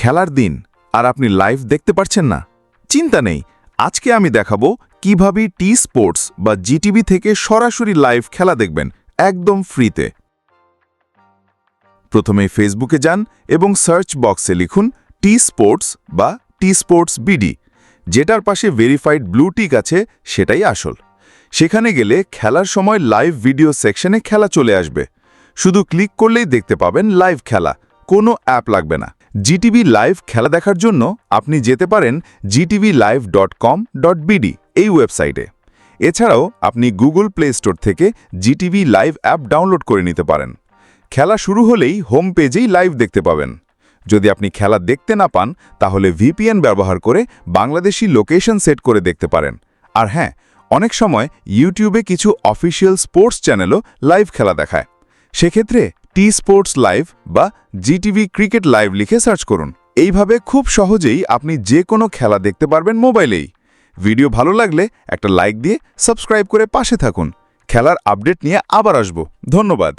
খেলার দিন আর আপনি লাইভ দেখতে পারছেন না? চিন্তা নেই, আজকে আমি দেখাবো কীভাবে টি স্পোর্টস বা জিটিভি থেকে সরাসরি লাইভ খেলা দেখবেন, একদম ফ্রিতে প্রথমে ফেসবুকে যান এবং সার্চ বক্সে লিখুন টি স্পোর্টস বা টি স্পোর্টস বিডি যেটার পাশে ভেরিফাইড ব্লু টিক আছে, সেটাই আসল। সেখানে গেলে খেলার সময় লাইভ ভিডিও সেকশনে খেলা চলে আসবে। শুধু ক্লিক করলেই দেখতে পাবেন লাইভ খেলা, কোনো অ্যাপ লাগবে না। জিটিভি লাইভ খেলা দেখার জন্য আপনি যেতে পারেন GTV live dot com dot BD এই ওয়েবসাইটে। এছাড়াও আপনি গুগল প্লে স্টোর থেকে জিটিভি লাইভ অ্যাপ ডাউনলোড করে নিতে পারেন। খেলা শুরু হলেই হোম পেজেই লাইভ দেখতে পাবেন। যদি আপনি খেলা দেখতে না পান, তাহলে ভিপিএন ব্যবহার করে বাংলাদেশি লোকেশন সেট করে দেখতে পারেন। আর হ্যাঁ অনেক সময় ইউটিউবে কিছু অফিসিয়াল স্পোর্টস চ্যানেলও লাইভ খেলা দেখায়। সেক্ষেত্রে টি স্পোর্টস লাইভ বা জিটিভি ক্রিকেট লাইভ লিখে সার্চ করুন। এইভাবে খুব সহজেই আপনি যে কোনো খেলা দেখতে পারবেন মোবাইলেই। ভিডিও ভালো লাগলে একটা লাইক দিয়ে সাবস্ক্রাইব করে পাশে থাকুন। খেলার আপডেট নিয়ে আবার আসব। ধন্যবাদ।